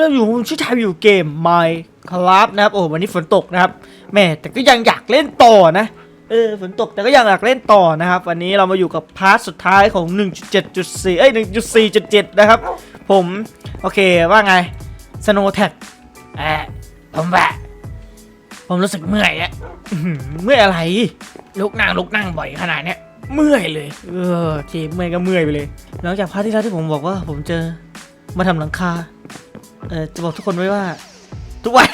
ริ่มอยู่ชื่อไทยอยู่เกม Minecraft นะครับโอ้วันนี้ฝนตกนะครับแม่แต่ก็ยังอยากเล่นต่อนะเออฝนตกแต่ก็ยังอยากเล่นต่อนะครับ วันนี้เรามาอยู่กับพาร์ทสุดท้ายของ 1.7.4 เอ้ย 1.4.7 นะครับ ผม โอเคว่าไง Snow Tag เออผมว่าผมรู้สึกเมื่อยอื้อหือเมื่อยอะไร ลุกนั่งลุกนั่งบ่อยขนาดเนี้ยเมื่อยเลย เออโอเคเมื่อยก็เมื่อยไปเลย หลังจากพาร์ทที่แล้วที่ผมบอกว่าผมเจอมาทำหลังคา เออจะบอกทุกคนไว้ว่า ทุกวัน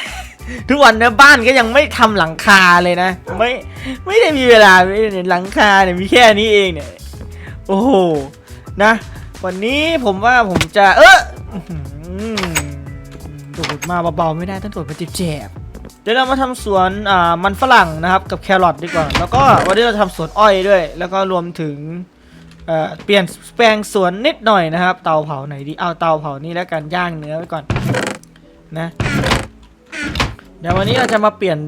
ทุกวันเนี่ยบ้านก็ยังไม่ทำหลังคาเลยนะ ไม่ไม่ได้มีเวลาไม่ได้หลังคาเนี่ยมีแค่นี้เองเนี่ย โอ้โหนะ วันนี้ผมว่าผมจะเอออื้อหือโดดมาเบาๆไม่ได้ต้องโดดมาเจ็บเดี๋ยวเรามาทำสวนอ่ามันฝรั่งนะครับกับแครอทดีกว่า แล้วก็วันนี้เราทำสวนอ้อยด้วย แล้วก็รวมถึง เอ่อเปลี่ยนแปลงสวนนิดหน่อยนะครับ เตาเผาไหนดีเอาเตาเผานี่แล้วกันย่างเนื้อไว้ก่อนนะเดี๋ยววันนี้เราจะมาเปลี่ยน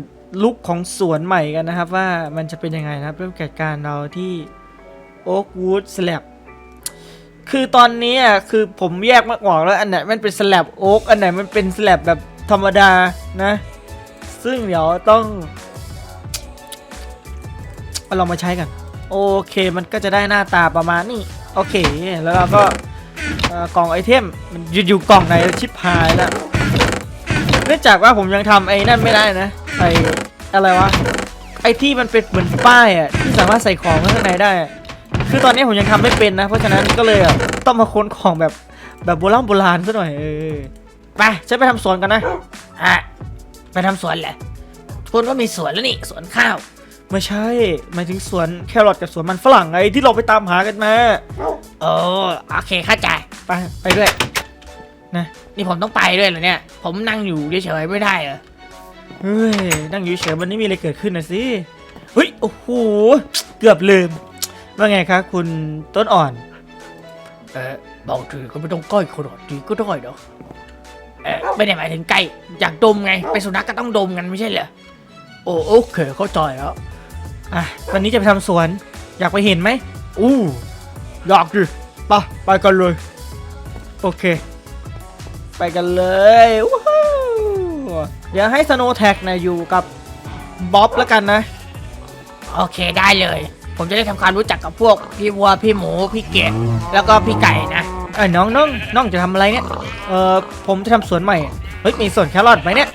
ลุคของสวนใหม่กันนะครับ ว่ามันจะเป็นยังไงนะครับเริ่มจากการเราที่ Oak Wood Slab คือตอนนี้อะคือผมแยกมากออกแล้วอันไหนมันเป็นสลับโอ๊กอันไหนมันเป็นสลับแบบธรรมดานะ ซึ่งเดี๋ยวต้องเอาเรามาใช้กัน โอเคมันก็จะได้หน้าตาประมาณนี้ โอเค แล้วเราก็กล่องไอเทมมันอยู่กล่องไหนชิปหายแล้วเนื่องจากว่าผมยังทำไอ้นั่นไม่ได้นะไออะไรวะไอที่มันเป็นเหมือนป้ายอะที่สามารถใส่ของข้างในได้ คือตอนนี้ผมยังทำไม่เป็นนะ เพราะฉะนั้นก็เลยต้องมาค้นของแบบแบบโบราณโบราณซะหน่อยเออไปฉันไปทำสวนกันนะฮะไปทำสวนเหรอคุณก็มีสวนแล้วนี่สวนข้าว ไม่ใช่หมายถึงสวนแครอทกับสวนมันฝรั่งไงที่เราไปตามหากันมาโอ้โอเคเข้าใจไปไปด้วยนะนี่ผมต้องไปด้วยเหรอเนี่ย ผมนั่งอยู่เฉยๆไม่ได้เหรอเฮ้ยนั่งอยู่เฉยวันนี้มีอะไรเกิดขึ้นนะสิเฮ้ยโอ้โหเกือบลืมว่าไงคะคุณต้นอ่อน เออบอกถือก็ไม่ต้องใกล้ขนาดนี้ก็ได้เนาะเออไม่ได้หมายถึงใกล้อยากดมไงไปสุนัขก็ต้องดมกันไม่ใช่เหรอโอ้โอเคเข้าใจแล้ว อะวันนี้จะไปทำสวน อยากไปเห็นไหมอู้อยากดิไปไปกันเลย โอเค ไปกันเลยว้าวเดี๋ยวให้สโนแท็กนะอยู่กับบ๊อบแล้วกันนะ โอเคได้เลย ผมจะได้ทำความรู้จักกับพวกพี่วัวพี่หมูพี่เกดแล้วก็พี่ไก่นะเอ้ยน้องน้องน้องจะทำอะไรเนี่ยเออผมจะทำสวนใหม่เฮ้ยมีสวนแครอทไหมเนี่ย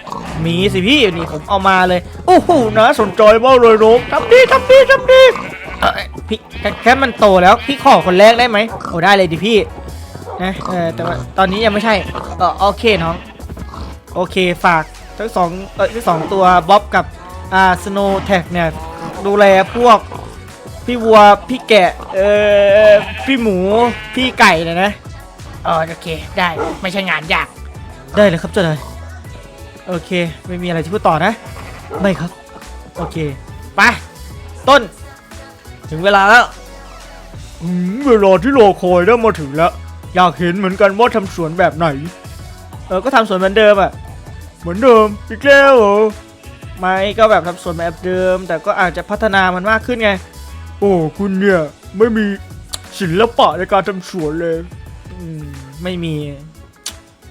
มีสิพี่นี่ผมเอามาเลย โอ้โหนะสนใจมากเลยนกทำดีทำดีทำดีเออพี่แค่แค่มันโตแล้วพี่ขอคนแรกได้ไหมโอ้ได้เลยดิพี่นะเออแต่ว่าตอนนี้ยังไม่ใช่เออโอเคน้อง โอเคฝากทั้งสองเออทั้งสองตัวบ๊อบกับอ่าสโนแท็กเนี่ยดูแลพวกพี่วัวพี่แกะเออพี่หมูพี่ไก่นะนะเออโอเคได้ไม่ใช่งานยากได้เลยครับเจ้านาย โอเค ไม่มีอะไรที่พูดต่อนะ ไม่ครับ โอเค ไป ต้น ถึงเวลาแล้วอืมเวลาที่รอคอยได้มาถึงแล้ว อยากเห็นเหมือนกันว่าทำสวนแบบไหน เออ ก็ทำสวนเหมือนเดิมอะเหมือนเดิมอีกแล้วเหรอไม่ก็แบบทำสวนแบบเดิม แต่ก็อาจจะพัฒนามันมากขึ้นไง โอ้ คุณเนี่ย ไม่มีศิลปะในการทำสวนเลย อืม ไม่มี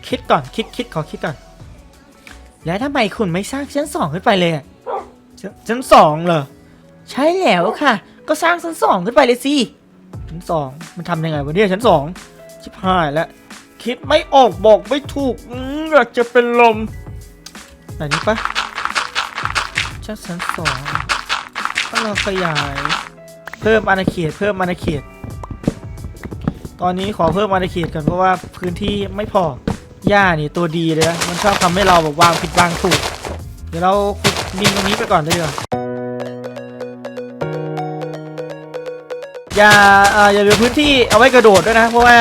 คิดก่อน คิดคิดขอคิดก่อน แล้วทำไมคุณไม่สร้างชั้นสองขึ้นไปเลยอะชชั้นสองเหรอ ใช่แล้วค่ะ ก็สร้างชั้นสองขึ้นไปเลยสิ ชั้นสองมันทำยังไงวะเนี่ยชั้นสองชิบหายแล้ว คิดไม่ออกบอกไม่ถูกอืมอยากจะเป็นลมแบบนี้ปะชั้นชั้นสองก็เราขยาย เพิ่มอาณาเขตเพิ่มอาณาเขต ตอนนี้ขอเพิ่มอาณาเขตก่อนเพราะว่าพื้นที่ไม่พอ หญ้านี่ตัวดีเลยนะ มันชอบทำให้เราแบบวางผิดวางถูก เดี๋ยวเราขุดดินตรงนี้ไปก่อนเลยดีกว่าอย่าเอ่ออย่าเหลือพื้นที่เอาไว้กระโดดด้วยนะ เพราะว่า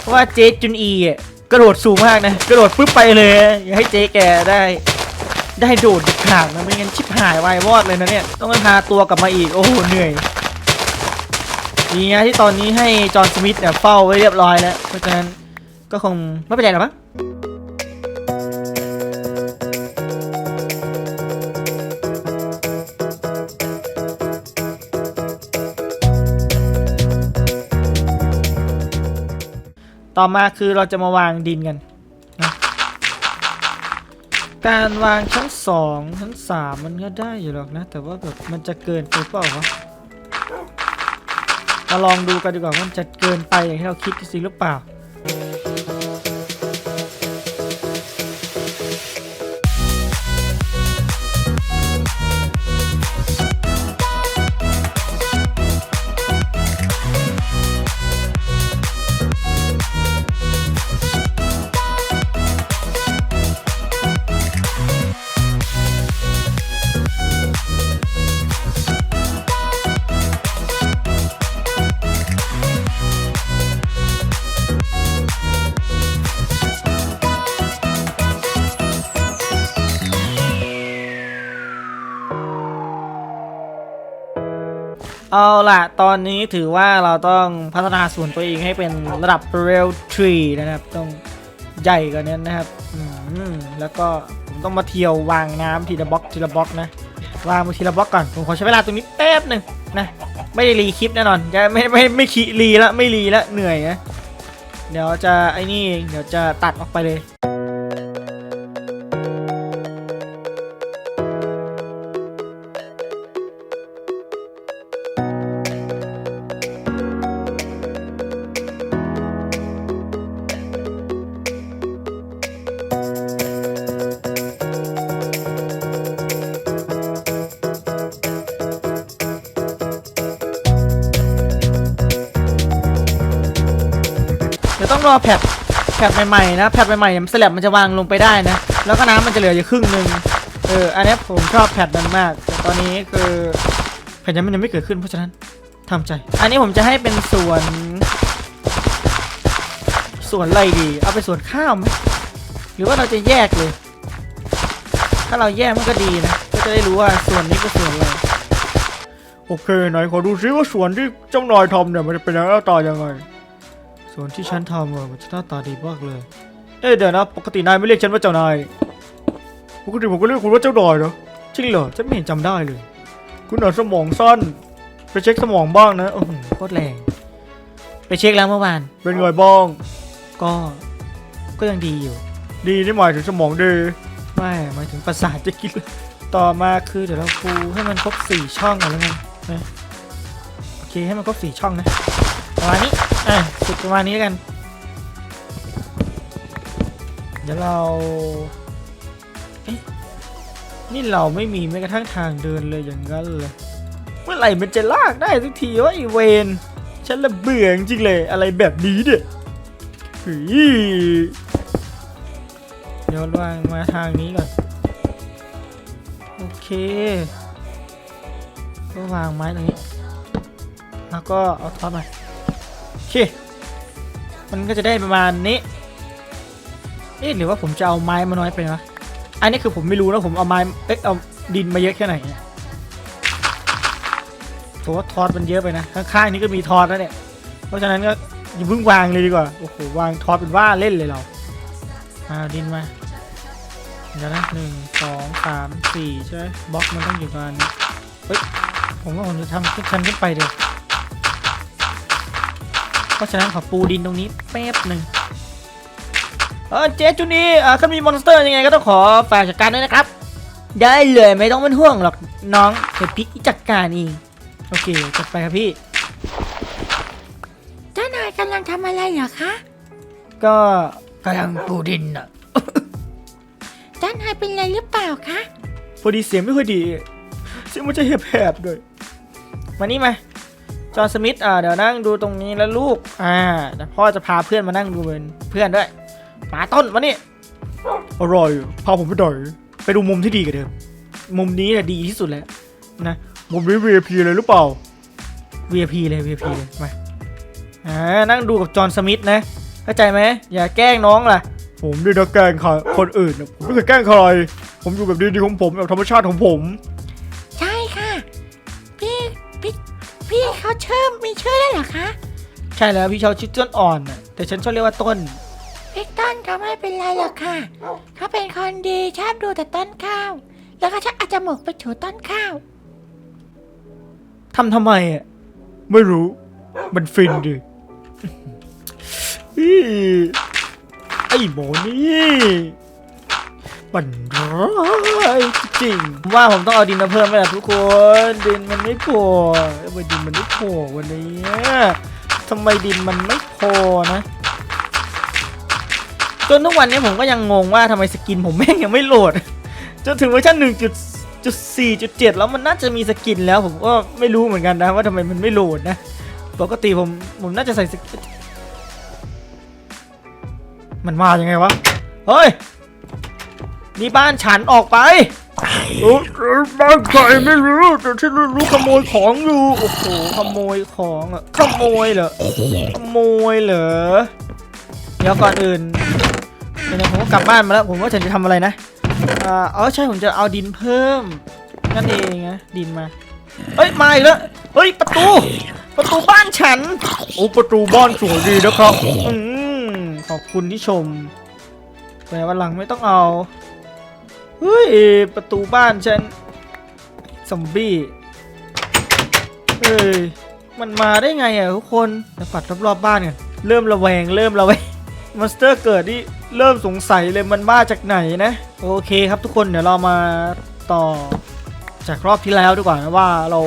เพราะว่าเจ๊จุนอีกระโดดสูงมากนะ กระโดดปุ๊บไปเลย อย่าให้เจ๊แกได้ ได้โดดเด็ดขาดนะไม่งั้นชิบหายวายวอดเลยนะเนี่ย ต้องไปพาตัวกลับมาอีก โอ้โหเหนื่อยดีนะที่ตอนนี้ให้จอห์นสมิธเนี่ยเฝ้าไว้เรียบร้อยแล้ว เพราะฉะนั้น ก็คงไม่เป็นไรหรอกมั้งต่อมาคือเราจะมาวางดินกันนะการวางชั้นสองชั้นสามมันก็ได้อยู่หรอกนะ แต่ว่าแบบมันจะเกินไปเปล่าวะมาลองดูกันดีกว่าว่ามันจะเกินไปอย่างที่เราคิดจริงหรือเปล่า เอาล่ะ ตอนนี้ถือว่าเราต้องพัฒนาส่วนตัวเองให้เป็นระดับ Real 3นะครับ ต้องใหญ่กว่านี้นะครับแล้วก็ผมต้องมาเที่ยววางน้ำทีละบล็อกทีละบล็อกนะวางมาทีละบล็อกก่อนผมขอใช้เวลาตรงนี้แป๊บหนึ่งนะไม่ได้รีคลิปแน่นอนจะไม่ไม่ไม่ขีรีแล้วไม่รีแล้วเหนื่อยนะเดี๋ยวจะไอ้นี่เดี๋ยวจะตัดออกไปเลย แพทแพทใหม่ๆนะแพทใหม่ๆเนี่ยสลับมันจะวางลงไปได้นะ แล้วก็น้ำมันจะเหลืออยู่ครึ่งหนึ่งเอออันนี้ผมชอบแพทนั้นมากแต่ตอนนี้คือแพทยังมันยังไม่เกิดขึ้นเพราะฉะนั้นทำใจ อันนี้ผมจะให้เป็นสวนสวนอะไรดี เอาไปสวนข้าวไหมหรือว่าเราจะแยกเลย ถ้าเราแยกมันก็ดีนะก็จะได้รู้ว่าส่วนนี้คือส่วนอะไรโอเคไหนขอดูซิว่าส่วนที่เจ้านายทำเนี่ยมันจะเป็นหน้าตายังไง ส่วนที่ฉันทำอะมันจะหน้าตาดีมากเลย เอ๊ะเดี๋ยวนะ ปกตินายไม่เรียกฉันว่าเจ้านาย ปกติผมก็เรียกคุณว่าเจ้านายนะจริงเหรอ ฉันไม่เห็นจำได้เลย คุณอาจสมองสั้น ไปเช็คสมองบ้างนะ โอ้โหโคตรแรง ไปเช็คแล้วเมื่อวาน เป็นไงบ้าง ก็ ก็ยังดีอยู่ ดีนี่หมายถึงสมองดี ไม่หมายถึงประสาทจะกินเลยต่อมาคือเดี๋ยวเราฟูให้มันครบสี่ช่องก่อนแล้วกันนะ โอเคให้มันครบสี่ช่องนะประมาณนี้ อะสุดประมาณนี้แล้วกัน เดี๋ยวเราเอ๊ะนี่เราไม่มีแม้กระทั่งทางเดินเลยอย่างนั้นเลยเมื่อไหร่มันจะลากได้ทุกทีวะไอเวนฉันละเบื่อจริงเลยอะไรแบบนี้เนี่ยหือเดี๋ยววางมาทางนี้ก่อนโอเคก็วางไม้ตรงนี้ แล้วก็เอาท็อปมา โอเค มันก็จะได้ประมาณนี้ เอ๊ะหรือว่าผมจะเอาไม้มาน้อยไปวะอันนี้คือผมไม่รู้นะผมเอาไม้ เอ๊ะเอาดินมาเยอะแค่ไหนเนี่ยผมว่าทอดมันเยอะไปนะ ข้างๆนี้ก็มีทอดแล้วเนี่ย เพราะฉะนั้นก็อย่าเพิ่งวางเลยดีกว่า โอ้โห วางทอดเป็นว่าเล่นเลยเราเอาดินมาเดี๋ยวนะหนึ่งสองสามสี่ใช่ไหมบล็อกมันต้องอยู่ประมาณนี้ เฮ้ย ผมว่าผมจะทำขึ้นชั้นขึ้นไปเลย เพราะฉะนั้นขอปูดินตรงนี้แป๊บหนึ่งเออเจ๊จุนี่อ่าถ้ามีมอนสเตอร์ยังไงก็ต้องขอฝากจัดการด้วยนะครับ ได้เลยไม่ต้องเป็นห่วงหรอกน้องเดี๋ยวพี่จัดการเองโอเคจัดไปครับพี่เจ้านายกำลังทำอะไรเหรอคะ ก็กำลังปูดินอะเจ้านายเป็นอะไรหรือเปล่าคะ พอดีเสียงไม่ค่อยดีเสียงมันจะแหบๆด้วย มานี่มา จอห์นสมิธอ่าเดี๋ยวนั่งดูตรงนี้แล้วลูก อ่าพ่อจะพาเพื่อนมานั่งดูเป็นเพื่อนด้วยมาต้นมานี่อร่อยพาผมไปหน่อยไปดูมุมที่ดีกันเดิมมุมนี้แหละดีที่สุดแล้วนะมุมนี้ VIP เลยหรือเปล่า VIP เลย VIP เลยมาอ่านั่งดูกับจอห์นสมิธนะเข้าใจไหมอย่าแกล้งน้องล่ะ ผมนี่นะแกล้งใครคนอื่นผมไม่เคยแกล้งใครผมอยู่แบบดีๆของผมแบบธรรมชาติของผม เขาเชื่อมีชื่อได้เหรอคะใช่แล้วพี่ชอบชื่อต้นอ่อนน่ะแต่ฉันชอบเรียกว่าต้นพี่ต้นเขาไม่เป็นไรหรอกค่ะ เขาเป็นคนดีชอบดูแต่ต้นข้าว แล้วก็ชักอาจจะหมกไปถูต้นข้าว ทำทำไมอะ ไม่รู้ มันฟินดิอี้ไอ้หมอนี่ ปั่นร้ายจริงว่าผมต้องเอาดินมาเพิ่มไหมล่ะทุกคน ดินมันไม่พอทำไมดินมันไม่พอวันนี้ทำไมดินมันไม่พอนะจนทุกวันนี้ผมก็ยังงงว่าทำไมสกินผมแม่งยังไม่โหลด จนถึงเวอร์ชันหนึ่งจุดจุดสี่จุดเจ็ดแล้วมันน่าจะมีสกินแล้วผมก็ไม่รู้เหมือนกันนะว่าทำไมมันไม่โหลดนะปกติผมผมน่าจะใส่สกินมันมาอยังไงวะ เฮ้ย นี่บ้านฉันออกไปเออเออบ้านใครไม่รู้แต่ฉันรู้ขโมยของอยู่โอ้โหขโมยของอะขโมยเหรอขโมยเหรอเดี๋ยวก่อนอื่นเดี๋ยวผมก็กลับบ้านมาแล้ว ผมว่าฉันจะทำอะไรนะอ่าอ๋อใช่ผมจะเอาดินเพิ่มนั่นเองนะดินมาเฮ้ยมาอีกแล้วเฮ้ยประตู ประตูบ้านฉันโอ้ประตูบ้านสวยดีนะครับอืมขอบคุณที่ชมแต่วันหลังไม่ต้องเอา เฮ้ย ประตูบ้านฉันซอมบี้เฮ้ย มันมาได้ไงอะทุกคนเดี๋ยวปัดรอบๆบ้านกันเริ่มระแวงเริ่มระแวงมอนสเตอร์เกิดนี่เริ่มสงสัยเลยมันมาจากไหนนะ โอเคครับทุกคนเดี๋ยวเรามาต่อจากรอบที่แล้วดีกว่านะว่าเรา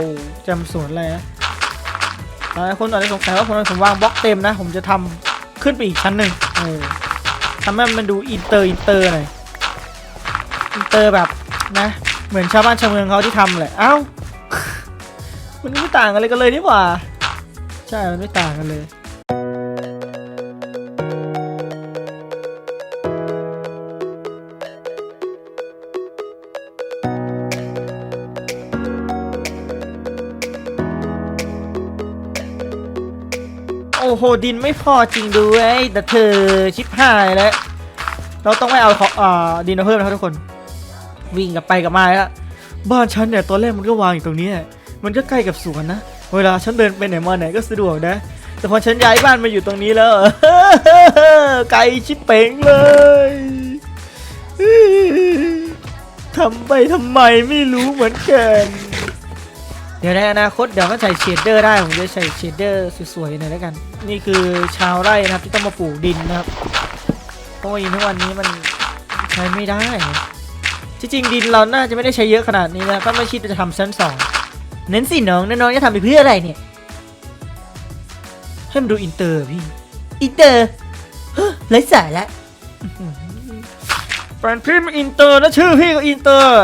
จำสวนอะไรนะหลายคนอาจจะสงสัยว่าผมผมวางบล็อกเต็มนะ ผมจะทำขึ้นไปอีกชั้นหนึ่งเออทำให้มันดูอินเตอร์อินเตอร์หน่อย อินเตอร์แบบนะ เหมือนชาวบ้านชาวเมืองเขาที่ทำแหละเอ้า มันไม่ต่างกันเลยกันเลยนี่หว่า ใช่ มันไม่ต่างกันเลยโอ้โหดินไม่พอจริงด้วยแต่เธอชิบหายแล้ว เราต้องไม่เอาขออ่าดินมาเพิ่มนะครับทุกคน วิ่งกลับไปกลับมาแล้วบ้านฉันเนี่ยตอนแรกมันก็วางอยู่ตรงนี้มันก็ใกล้กับสวนนะ เวลาฉันเดินไปไหนมาไหนก็สะดวกนะ แต่พอฉันย้ายบ้านมาอยู่ตรงนี้แล้วไกลชิบเป่งเลยทำไปทำไมไม่รู้เหมือนกันเดี๋ยวในอนาคตเดี๋ยวก็ใส่เชดเดอร์ได้ผมจะใส่เชดเดอร์สวยๆหน่อยแล้วกัน นี่คือชาวไร่นะครับที่ต้องมาปลูกดินนะครับเพราะว่าดินทุกวันนี้มันใช้ไม่ได้ จริงดินเราน่าจะไม่ได้ใช้เยอะขนาดนี้นะก็ไม่คิดจะทำชั้นสองเน้นสิน้องน้องจะทำไปเพื่ออะไรเนี่ยให้มันดูอินเตอร์พี่อินเตอร์ไร้สาระแฟนพี่ไม่อินเตอร์นะชื่อพี่ก็อินเตอร์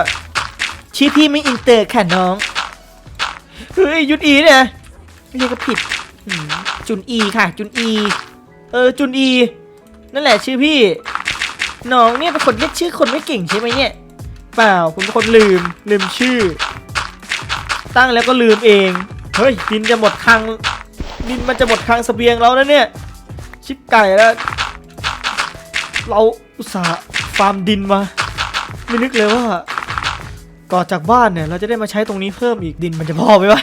ชื่อพี่ไม่อินเตอร์ค่ะน้องเฮ้ยจุนอีเนี่ยเรียกก็ผิดอืมจุนอีค่ะ จุนอี เออจุนอี นั่นแหละชื่อพี่ น้องเนี่ยเป็นคนเรียกชื่อคนไม่เก่งใช่ไหมเนี่ย เปล่า ผมเป็นคนลืมลืมชื่อ ตั้งแล้วก็ลืมเอง เฮ้ยดินจะหมดคลังดินมันจะหมดคลังเสบียงแล้วนะเนี่ย ชิบไก่แล้ว เราอุตส่าห์ฟาร์มดินมา ไม่นึกเลยว่าก่อจากบ้านเนี่ย เราจะได้มาใช้ตรงนี้เพิ่มอีกดินมันจะพอไหมวะ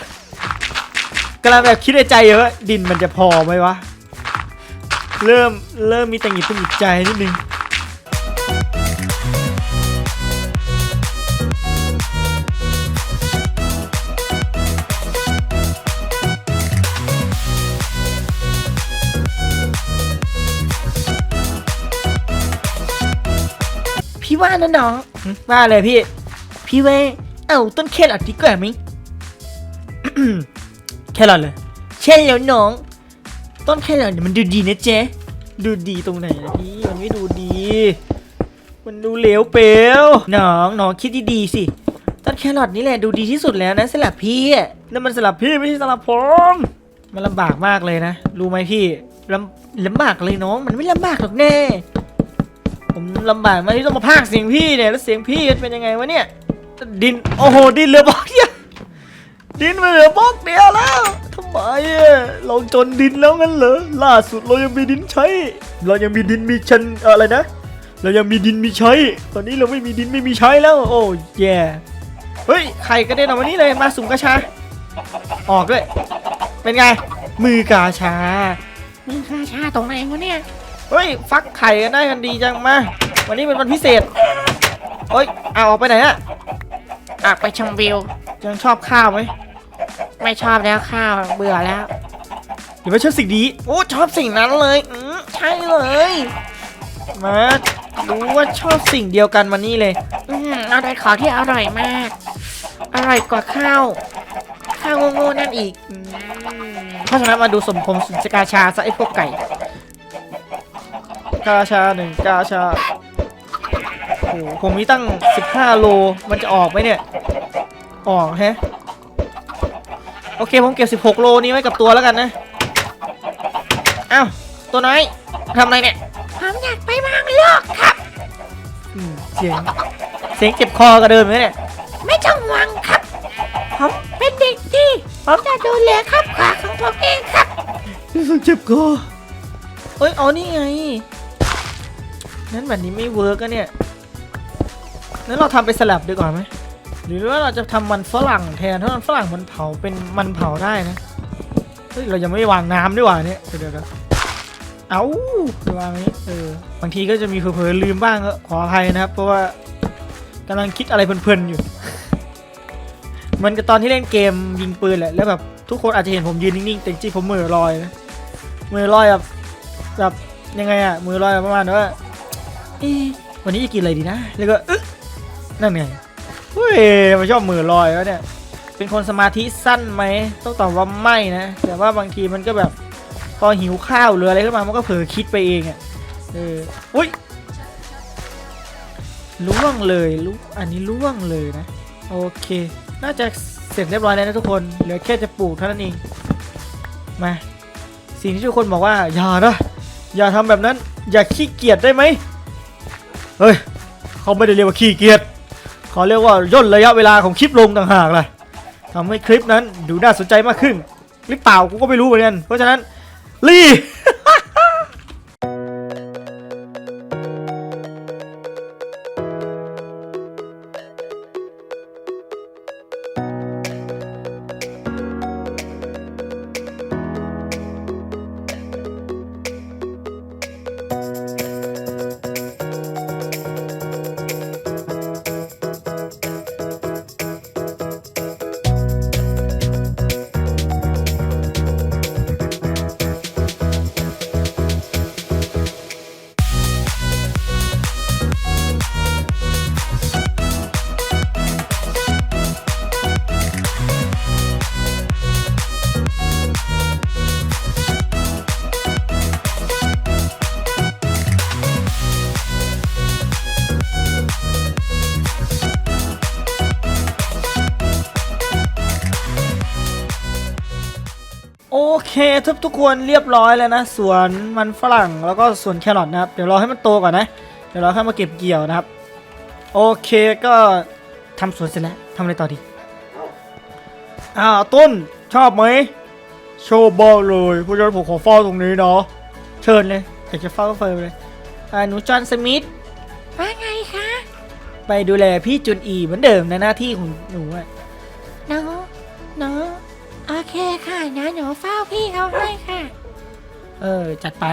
กำลังแบบคิดในใจว่าดินมันจะพอไหมวะ เริ่มเริ่มมีตังหงิดตังหิดใจนิดนึง พี่ว่านะน้องหึว่าเลยพี่ พี่ว่าเอาต้นแครอทดีกว่าไหมแครอทเลยใช่แล้วน้อง ต้นแครอทเนี่ยมันดูดีนะเจ๊ดูดีตรงไหนนะพี่มันไม่ดูดี มันดูเหลวเปลวน้องน้องคิดดีๆสิต้นแครอทนี่แหละดูดีที่สุดแล้วนะสำหรับพี่อะนั่นมันสำหรับพี่ไม่ใช่สำหรับผมมันลำบากมากเลยนะรู้ไหมพี่ลำลำบากเลยน้อง มันไม่ลำบากหรอกแน่ ผมลำบากมากที่ต้องมาพากเสียงพี่เนี่ยแล้วเสียงพี่เป็นยังไงวะเนี่ย ดินโอ้โหดินเหลือบล็อกเดียวดินมันเหลือบล็อกเดียวแล้วทำไมอะเราจนดินแล้วงั้นเหรอล่าสุดเรายังมีดินใช้ เรายังมีดินมีชันอะไรนะ เรายังมีดินมีใช้ ตอนนี้เราไม่มีดินไม่มีใช้แล้ว โอ้แย่เฮ้ยไข่กระเด็นออกมานี่เลยมาสุ่มกระชา ออกด้วยเป็นไง มือกาชามีค่าชาตรงไหนวะเนี่ย เฮ้ยฟักไข่กันได้กันดีจังมา วันนี้เป็นวันพิเศษเฮ้ยเอาออกไปไหนอะออกไปชมวิว ยังชอบข้าวไหมไม่ชอบแล้วข้าวเบื่อแล้วอย่าไปชอบสิ่งนี้โอ้ชอบสิ่งนั้นเลยอืมใช่เลย มารู้ว่าชอบสิ่งเดียวกันวันนี้เลย อืมเอาได้ของที่อร่อยมาก อร่อยกว่าข้าวข้าวโง่ๆนั่นอีก อืมเพราะฉะนั้นมาดูสมพงษ์สินกาชาซะไอ้พวกไก่ กาชาหนึ่งกาชาโอ้โหผมมีตั้ง 15 โล มันจะออกไหมเนี่ย ออกแฮะ โอเค ผมเก็บ 16 โลนี้ไว้กับตัวแล้วกันนะ อ้าว ตัวน้อยทำอะไรเนี่ย ผมอยากไปบางโลกครับ อืม เสียง เสียงเจ็บคอกับเดิมไหมเนี่ย ไม่ต้องหวังครับ ผมเป็นเด็กดี ผมจะดูแลครอบครัวของผมเองครับ รู้สึกเจ็บคอเอ้ย อ๋อ นี่ไง นั้นแบบนี้ไม่เวิร์กอะเนี่ยนั้นเราทำเป็นสลับดีกว่าไหมหรือว่าเราจะทำมันฝรั่งแทนถ้าะมันฝรั่งมันเผาเป็นมันเผาได้นะเฮ้ยเรายังไม่วางน้ำด้วยว่ะเนี่ยเดี๋ยวเดี๋ยวเอาวางนี้เออบางทีก็จะมีเผลอๆลืมบ้างก็ขออภัยนะครับ เพราะว่ากำลังคิดอะไรเพลินๆอยู่มันกับตอนที่เล่นเกมยิงปืนแหละแล้วแบบทุกคนอาจจะเห็นผมยืนนิ่งๆแต่จริงผมมือลอยนะมือลอยแบบแบบยังไงอะมือลอยประมาณว่า เอ๊ะวันนี้จะกินอะไรดีนะ แล้วก็อึ๊ะนั่นไงเฮ้ยมันชอบมือลอยวะเนี่ย เป็นคนสมาธิสั้นไหม ต้องตอบว่าไม่นะ แต่ว่าบางทีมันก็แบบพอหิวข้าวหรืออะไรขึ้นมา มันก็เผลอคิดไปเองอะเออ อุ้ยล่วงเลยลุอันนี้ล่วงเลยนะ โอเค น่าจะเสร็จเรียบร้อยแล้วนะทุกคน เหลือแค่จะปลูกเท่านั้นเอง มา สิ่งที่ทุกคนบอกว่า อย่านะ อย่าทำแบบนั้น อย่าขี้เกียจได้ไหม เฮ้ยเขาไม่ได้เรียกว่าขี้เกียจเขาเรียกว่าย่นระยะเวลาของคลิปลงต่างหากล่ะทำให้คลิปนั้นดูน่าสนใจมากขึ้นหรือเปล่ากูก็ไม่รู้เหมือนกันเพราะฉะนั้นรี เคทุกทุกคนเรียบร้อยแล้วนะสวนมันฝรั่งแล้วก็สวนแครอทนะครับ เดี๋ยวรอให้มันโตก่อนนะ เดี๋ยวเราค่อยมาเก็บเกี่ยวนะครับ โอเคก็ทำสวนเสร็จแล้วทำอะไรต่อดีอ้าวต้นชอบไหมโชว์บอลเลยผู้ชายผมขอเฝ้าตรงนี้เนาะเชิญเลยอยากจะเฝ้าก็เฟิร์มเลยอ่าหนูจอห์นสมิธว่าไงคะไปดูแลพี่จุนอีเหมือนเดิมในหน้าที่ของหนูอะหนูหนู โอเคค่ะนะหนูเฝ้าพี่เขาให้ค่ะ เออ จัดไป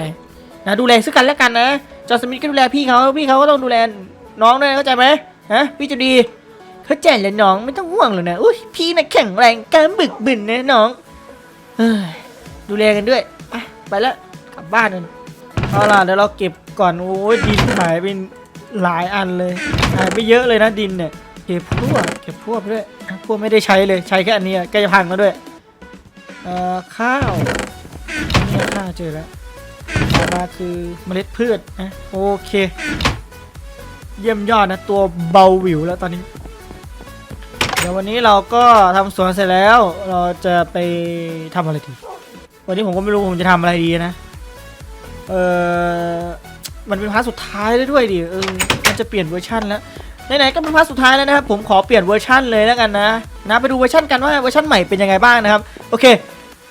นะดูแลซึ่งกันและกันนะ จอห์สมิธก็ดูแลพี่เขาพี่เขาก็ต้องดูแลน้องด้วยเข้าใจไหมฮะ พี่จุนอีเข้าใจแล้วน้องไม่ต้องห่วงหรอกนะ อุ้ยพี่น่ะแข็งแรงกล้ามบึกบึนนะน้องเฮ้ยดูแลกันด้วยไปไปแล้วกลับบ้านกันเอาล่ะเดี๋ยวเราเก็บก่อนโอ้ยดินหายไปหลายอันเลยหายไปเยอะเลยนะดินเนี่ยเก็บพวกเก็บพวกด้วยอะพวกไม่ได้ใช้เลยใช้แค่อันนี้ใกล้จะพังแล้วด้วย เอ่อข้าวเนี่ยข้าวเจอแล้วต่อมาคือเมล็ดพืชนะโอเค เยี่ยมยอดนะ ตัวเบาหวิวแล้วตอนนี้ เดี๋ยววันนี้เราก็ทำสวนเสร็จแล้ว เราจะไปทำอะไรดีวันนี้ผมก็ไม่รู้ผมจะทำอะไรดีนะ เออมันเป็นพาร์ทสุดท้ายแล้วด้วยดิเออมันจะเปลี่ยนเวอร์ชันแล้วไหนๆก็เป็นพาร์ทสุดท้ายแล้วนะครับผมขอเปลี่ยนเวอร์ชันเลยแล้วกันนะ นะไปดูเวอร์ชันกันว่าเวอร์ชันใหม่เป็นยังไงบ้างนะครับโอเค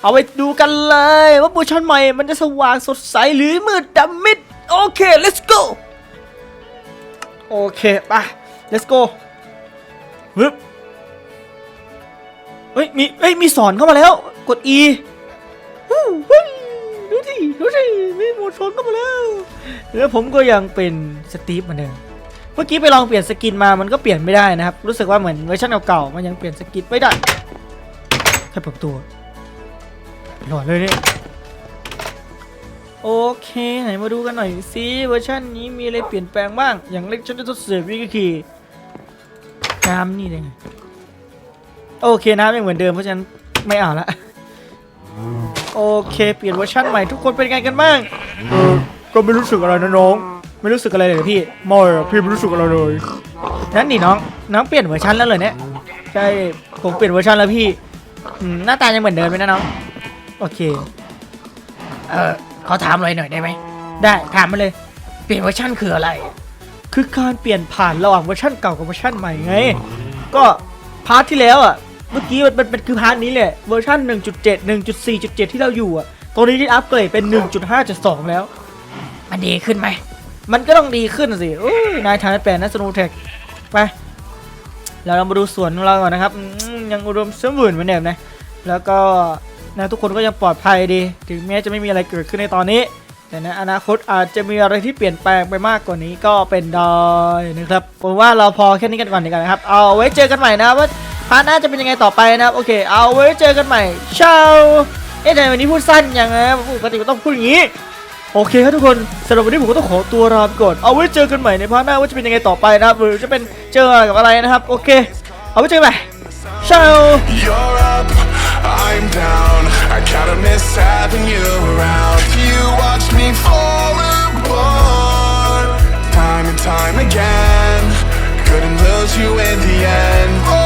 เอาไปดูกันเลยว่าเวอร์ชันใหม่มันจะสว่างสดใสหรือมืดดำมิดโอเค let's go โอเคไป let's go ฮึบเฮ้ยมีเฮ้ยมีสอนเข้ามาแล้ว กด E ฮู้เฮ้ยดูสิดูสิมีหมวดสอนเข้ามาแล้วแล้วผมก็ยังเป็นสตีฟเหมือนเดิม เมื่อกี้ไปลองเปลี่ยนสกินมามันก็เปลี่ยนไม่ได้นะครับ รู้สึกว่าเหมือนเวอร์ชันเก่าๆมันยังเปลี่ยนสกินไม่ได้แค่เปิดตัวหลอนเลยเนี่ยโอเค ไหนมาดูกันหน่อยสิเวอร์ชันนี้มีอะไรเปลี่ยนแปลงบ้าง อย่างเล็กฉันจะทดสอบวิก็คือน้ำนี่เลยโอเคน้ำยังเหมือนเดิมเพราะฉะนั้นไม่เอาละโอเค เปลี่ยนเวอร์ชันใหม่ทุกคนเป็นไงกันบ้างก็ไม่รู้สึกอะไรนะน้อง ไม่รู้สึกอะไรเลยพี่มอพี่ไม่รู้สึกอะไรเลยนั่นนี่น้องน้องเปลี่ยนเวอร์ชันแล้วเลยเนี่ยใช่ผมเปลี่ยนเวอร์ชันแล้วพี่หน้าตายังเหมือนเดิมไหมนะน้องโอเคเออขอถามอะไรหน่อยได้ไหมได้ถามมาเลย เปลี่ยนเวอร์ชันคืออะไร คือการเปลี่ยนผ่านระหว่างเวอร์ชันเก่ากับเวอร์ชันใหม่ไงก็พาร์ทที่แล้วอะเมื่อกี้มันเป็นคือพาร์ทนี้แหละเวอร์ชัน1.7 1.4.7 ที่เราอยู่อะตอนนี้ที่อัปเกรดเป็น 1.5.2 แล้ว มันดีขึ้นไหม มันก็ต้องดีขึ้นสิโอ้ยนายทานแปลนนะสโนเทคไปแล้วเรามาดูสวนของเราก่อนนะครับ ยังอุดมสมบูรณ์เหมือนเดิมนะ แล้วก็นะทุกคนก็ยังปลอดภัยดี ถึงแม้จะไม่มีอะไรเกิดขึ้นในตอนนี้ แต่ในอนาคตอาจจะมีอะไรที่เปลี่ยนแปลงไปมากกว่านี้ก็เป็นได้นะครับผมว่าเราพอแค่นี้กันก่อนดีกว่านะครับ เอาไว้เจอกันใหม่นะว่าพาร์ทหน้าจะเป็นยังไงต่อไปนะครับ โอเค เอาไว้เจอกันใหม่เช้าเอ๊ะทำไมวันนี้พูดสั้นอย่างนะปกติมันต้องพูดอย่างนี้ โอเคครับทุกคนสำหรับวันนี้ผมก็ต้องขอตัวลาไปก่อนเอาไว้เจอกันใหม่ในภาร์หน้าว่าจะเป็นยังไงต่อไปนะครับหรือจะเป็นเจออะไรกับอะไรนะครับ โอเค เอาไว้เจอกันใหม่ช้าよ I'm down I kinda miss having you around You watch me fall apart Time and time again Couldn't lose you in the end